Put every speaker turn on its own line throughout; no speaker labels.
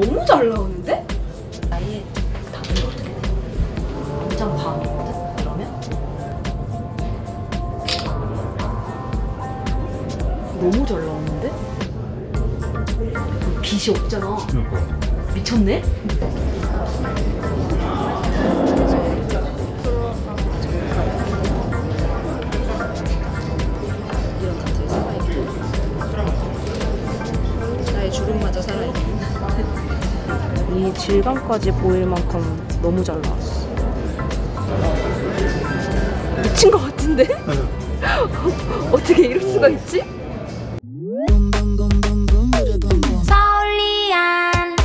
너무 잘 나오는데?
아예 다른 거 어떻게 돼? 완전 밤이거든? 그러면?
너무 잘 나오는데? 빛이 없잖아.
그러니까.
미쳤네?
이
질감까지 보일 만큼 너무 잘 나왔어. 미친 것 같은데? 어떻게 이럴 수가 있지?
서울리안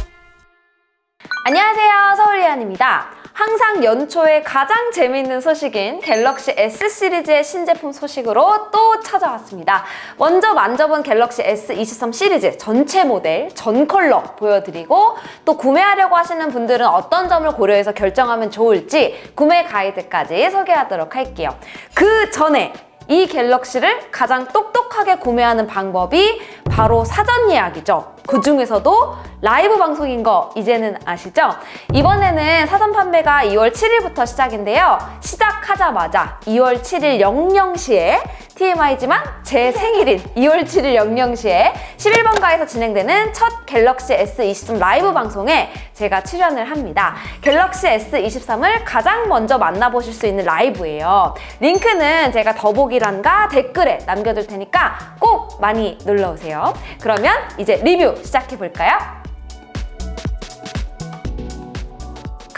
안녕하세요 서울리안입니다 항상 연초에 가장 재미있는 소식인 갤럭시 S 시리즈의 신제품 소식으로 또 찾아왔습니다 먼저 만져본 갤럭시 S23 시리즈 전체 모델 전 컬러 보여드리고 또 구매하려고 하시는 분들은 어떤 점을 고려해서 결정하면 좋을지 구매 가이드까지 소개하도록 할게요 그 전에 이 갤럭시를 가장 똑똑하게 구매하는 방법이 바로 사전 예약이죠. 그 중에서도 라이브 방송인 거 이제는 아시죠? 이번에는 사전 판매가 2월 7일부터 시작인데요. 시작하자마자 2월 7일 00시에 TMI지만 제 생일인 2월 7일 00시에 11번가에서 진행되는 첫 갤럭시 S23 라이브 방송에 제가 출연을 합니다. 갤럭시 S23을 가장 먼저 만나보실 수 있는 라이브예요. 링크는 제가 더보기란과 댓글에 남겨둘 테니까 꼭 많이 놀러오세요. 그러면 이제 리뷰 시작해볼까요?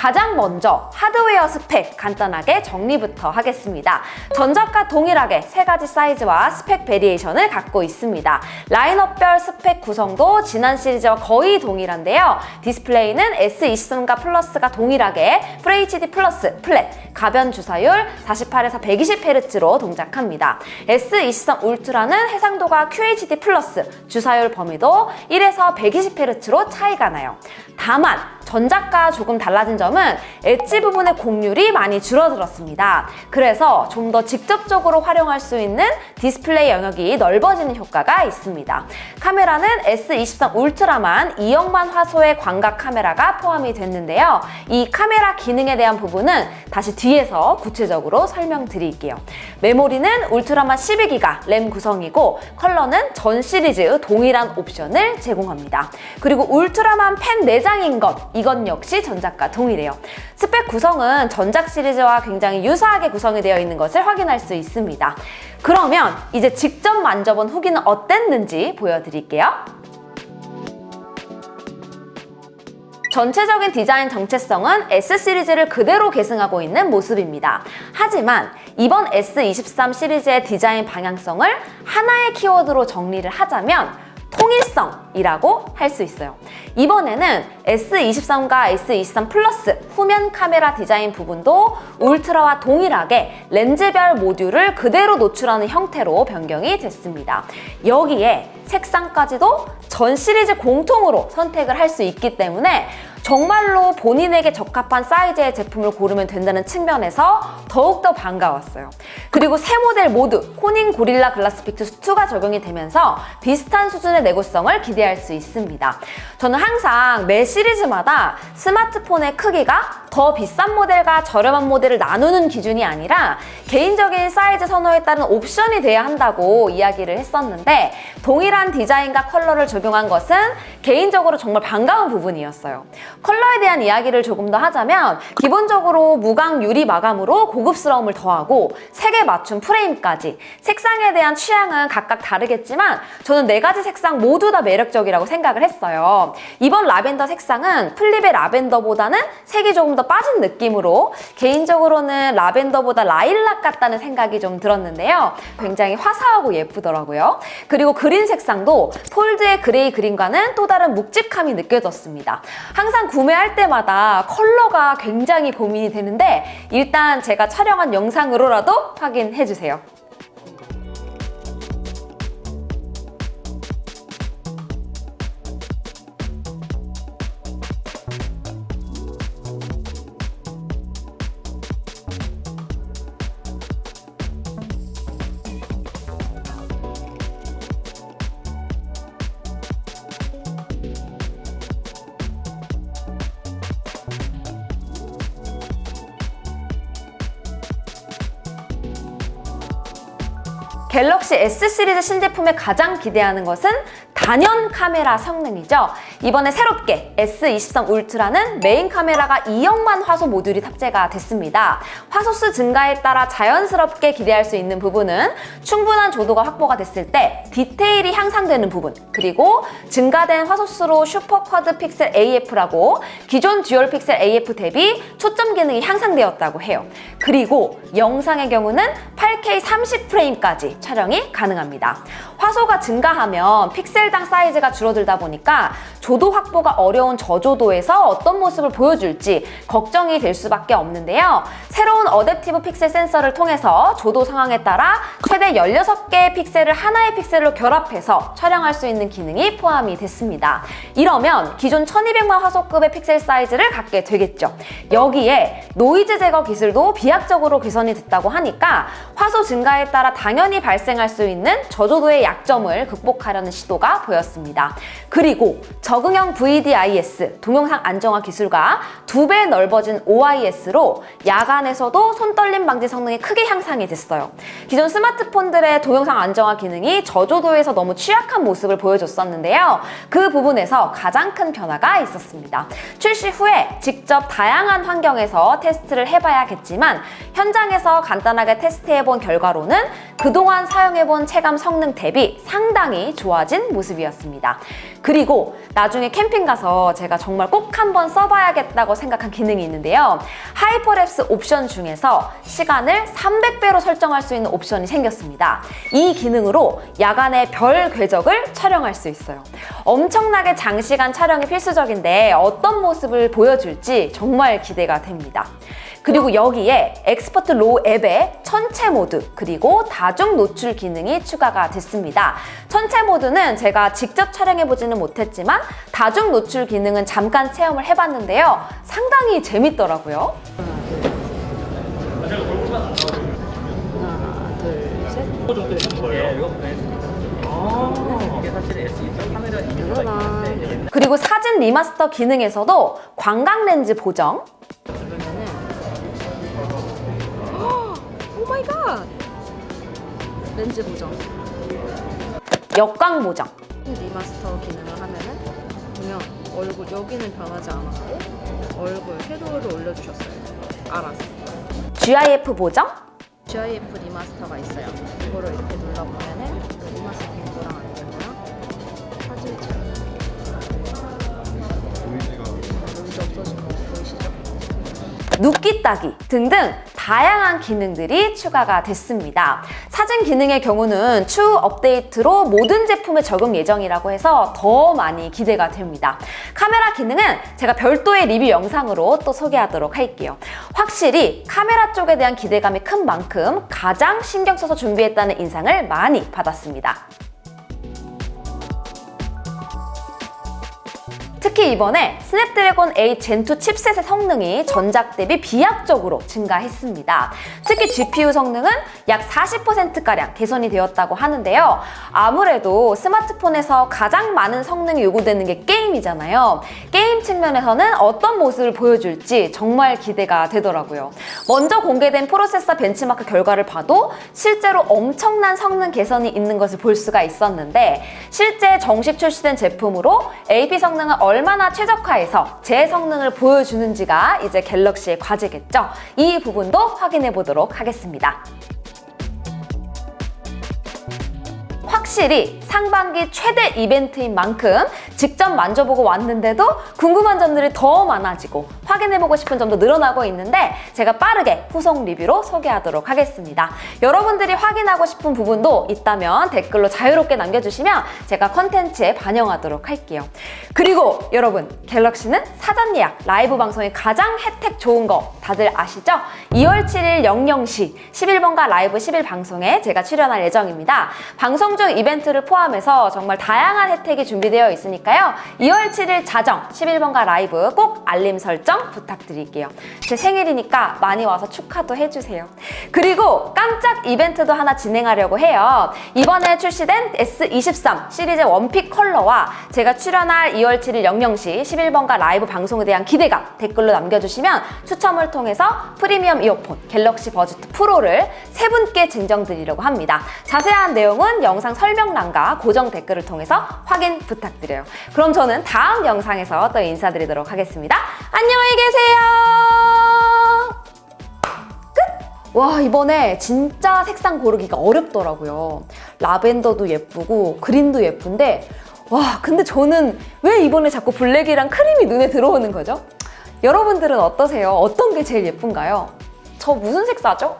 가장 먼저 하드웨어 스펙 간단하게 정리부터 하겠습니다. 전작과 동일하게 세 가지 사이즈와 스펙 베리에이션을 갖고 있습니다. 라인업별 스펙 구성도 지난 시리즈와 거의 동일한데요. 디스플레이는 S23과 플러스가 동일하게 FHD 플러스 플랫, 가변 주사율 48에서 120Hz로 동작합니다. S23 울트라는 해상도가 QHD 플러스, 주사율 범위도 1에서 120Hz로 차이가 나요. 다만 전작과 조금 달라진 점은 엣지 부분의 곡률이 많이 줄어들었습니다. 그래서 좀 더 직접적으로 활용할 수 있는 디스플레이 영역이 넓어지는 효과가 있습니다. 카메라는 S23 울트라만 2억만 화소의 광각 카메라가 포함이 됐는데요. 이 카메라 기능에 대한 부분은 다시 뒤에서 구체적으로 설명드릴게요. 메모리는 울트라만 12기가 램 구성이고 컬러는 전 시리즈 동일한 옵션을 제공합니다. 그리고 울트라만 펜 4장인 것 이건 역시 전작과 동일해요. 스펙 구성은 전작 시리즈와 굉장히 유사하게 구성이 되어 있는 것을 확인할 수 있습니다. 그러면 이제 직접 만져본 후기는 어땠는지 보여드릴게요. 전체적인 디자인 정체성은 S 시리즈를 그대로 계승하고 있는 모습입니다. 하지만 이번 S23 시리즈의 디자인 방향성을 하나의 키워드로 정리를 하자면 통일성이라고 할 수 있어요. 이번에는 S23과 S23 플러스 후면 카메라 디자인 부분도 울트라와 동일하게 렌즈별 모듈을 그대로 노출하는 형태로 변경이 됐습니다. 여기에 색상까지도 전 시리즈 공통으로 선택을 할 수 있기 때문에 정말로 본인에게 적합한 사이즈의 제품을 고르면 된다는 측면에서 더욱더 반가웠어요. 그리고 세 모델 모두 코닝 고릴라 글라스 빅투스 2가 적용이 되면서 비슷한 수준의 내구성을 기대할 수 있습니다. 저는 항상 매 시리즈마다 스마트폰의 크기가 더 비싼 모델과 저렴한 모델을 나누는 기준이 아니라 개인적인 사이즈 선호에 따른 옵션이 돼야 한다고 이야기를 했었는데 동일한 디자인과 컬러를 적용한 것은 개인적으로 정말 반가운 부분이었어요. 컬러에 대한 이야기를 조금 더 하자면 기본적으로 무광 유리 마감으로 고급스러움을 더하고 색에 맞춘 프레임까지 색상에 대한 취향은 각각 다르겠지만 저는 네 가지 색상 모두 다 매력적이라고 생각을 했어요. 이번 라벤더 색상은 플립의 라벤더보다는 색이 조금 더 빠진 느낌으로 개인적으로는 라벤더보다 라일락 같다는 생각이 좀 들었는데요. 굉장히 화사하고 예쁘더라고요. 그리고 그린 색상도 폴드의 그레이 그린과는 또 다른 묵직함이 느껴졌습니다. 항상 구매할 때마다 컬러가 굉장히 고민이 되는데 일단 제가 촬영한 영상으로라도 확인해 주세요. 갤럭시 S 시리즈 신제품에 가장 기대하는 것은 단연 카메라 성능이죠. 이번에 새롭게 S23 울트라는 메인 카메라가 2형만 화소 모듈이 탑재가 됐습니다. 화소수 증가에 따라 자연스럽게 기대할 수 있는 부분은 충분한 조도가 확보가 됐을 때 디테일이 향상되는 부분, 그리고 증가된 화소수로 슈퍼 쿼드 픽셀 AF라고 기존 듀얼 픽셀 AF 대비 초점 기능이 향상되었다고 해요. 그리고 영상의 경우는 8K 30프레임까지 촬영이 가능합니다. 화소가 증가하면 픽셀당 사이즈가 줄어들다 보니까 조도 확보가 어려운 저조도에서 어떤 모습을 보여줄지 걱정이 될 수밖에 없는데요. 새로운 어댑티브 픽셀 센서를 통해서 조도 상황에 따라 최대 16개의 픽셀을 하나의 픽셀로 결합해서 촬영할 수 있는 기능이 포함이 됐습니다. 이러면 기존 1200만 화소급의 픽셀 사이즈를 갖게 되겠죠. 여기에 노이즈 제거 기술도 비약적으로 개선이 됐다고 하니까 화소 증가에 따라 당연히 발생할 수 있는 저조도의 약점을 극복하려는 시도가 보였습니다. 그리고 적응형 VDIS 동영상 안정화 기술과 두 배 넓어진 OIS로 야간에서도 손떨림 방지 성능이 크게 향상이 됐어요. 기존 스마트폰들의 동영상 안정화 기능이 저조도에서 너무 취약한 모습을 보여줬었는데요. 그 부분에서 가장 큰 변화가 있었습니다. 출시 후에 직접 다양한 환경에서 테스트를 해봐야겠지만 현장에서 간단하게 테스트해본 결과로는 그동안 사용해본 체감 성능 대비 상당히 좋아진 모습이었습니다. 그리고 나중에 캠핑 가서 제가 정말 꼭 한번 써봐야겠다고 생각한 기능이 있는데요. 하이퍼랩스 옵션 중에서 시간을 300배로 설정할 수 있는 옵션이 생겼습니다. 이 기능으로 야간에 별 궤적을 촬영할 수 있어요. 엄청나게 장시간 촬영이 필수적인데 어떤 모습을 보여줄지 정말 기대가 됩니다. 그리고 여기에 엑스퍼트 로우 앱의 천체 모드 그리고 다중 노출 기능이 추가가 됐습니다. 천체 모드는 제가 직접 촬영해보지는 못했지만 다중 노출 기능은 잠깐 체험을 해봤는데요. 상당히 재밌더라고요.
하나, 둘, 셋.
정도 되는 거예요. 이게 사실 S2 카메라 이유가
이거나.
있는데
그리고 사진 리마스터 기능에서도 광각 렌즈 보정,
마이 갓! 렌즈 보정.
역광 보정,
리마스터 기능을 하면은 보면 얼굴 여기는 변하지 않았고 얼굴 섀도우를 올려주셨어요. 알았어.
GIF 보정,
GIF 리마스터가 있어요. 이거를 이렇게 눌러보면은 그 리마스터 된 거랑 안된 거랑 사진이 잘 노이즈 없어진 거 보이시죠?
눕기 따기 등등 다양한 기능들이 추가가 됐습니다. 사진 기능의 경우는 추후 업데이트로 모든 제품에 적용 예정이라고 해서 더 많이 기대가 됩니다. 카메라 기능은 제가 별도의 리뷰 영상으로 또 소개하도록 할게요. 확실히 카메라 쪽에 대한 기대감이 큰 만큼 가장 신경 써서 준비했다는 인상을 많이 받았습니다. 특히 이번에 스냅드래곤 8 젠2 칩셋의 성능이 전작 대비 비약적으로 증가했습니다. 특히 GPU 성능은 약 40%가량 개선이 되었다고 하는데요. 아무래도 스마트폰에서 가장 많은 성능이 요구되는 게 게임이잖아요. 게임 측면에서는 어떤 모습을 보여줄지 정말 기대가 되더라고요. 먼저 공개된 프로세서 벤치마크 결과를 봐도 실제로 엄청난 성능 개선이 있는 것을 볼 수가 있었는데 실제 정식 출시된 제품으로 AP 성능을 얼마나 최적화해서 제 성능을 보여주는지가 이제 갤럭시의 과제겠죠. 이 부분도 확인해 보도록 하겠습니다. 확실히 상반기 최대 이벤트인 만큼 직접 만져보고 왔는데도 궁금한 점들이 더 많아지고 확인해보고 싶은 점도 늘어나고 있는데 제가 빠르게 후속 리뷰로 소개하도록 하겠습니다. 여러분들이 확인하고 싶은 부분도 있다면 댓글로 자유롭게 남겨주시면 제가 컨텐츠에 반영하도록 할게요. 그리고 여러분 갤럭시는 사전 예약 라이브 방송이 가장 혜택 좋은 거 다들 아시죠? 2월 7일 00시 11번가 라이브 10일 방송에 제가 출연할 예정입니다. 방송 중 이벤트를 포함해서 정말 다양한 혜택이 준비되어 있으니까요. 2월 7일 자정 11번가 라이브 꼭 알림 설정 부탁드릴게요. 제 생일이니까 많이 와서 축하도 해주세요. 그리고 깜짝 이벤트도 하나 진행하려고 해요. 이번에 출시된 S23 시리즈 원픽 컬러와 제가 출연할 2월 7일 00시 11번가 라이브 방송에 대한 기대감 댓글로 남겨주시면 추첨을 통해서 프리미엄 이어폰 갤럭시 버즈 2 프로를 세 분께 증정드리려고 합니다. 자세한 내용은 영상 설명란과 고정 댓글을 통해서 확인 부탁드려요. 그럼 저는 다음 영상에서 또 인사드리도록 하겠습니다. 안녕히 계세요. 와 이번에 진짜 색상 고르기가 어렵더라고요 라벤더도 예쁘고 그린도 예쁜데 와 근데 저는 왜 이번에 자꾸 블랙이랑 크림이 눈에 들어오는 거죠? 여러분들은 어떠세요? 어떤 게 제일 예쁜가요? 저 무슨 색 사죠?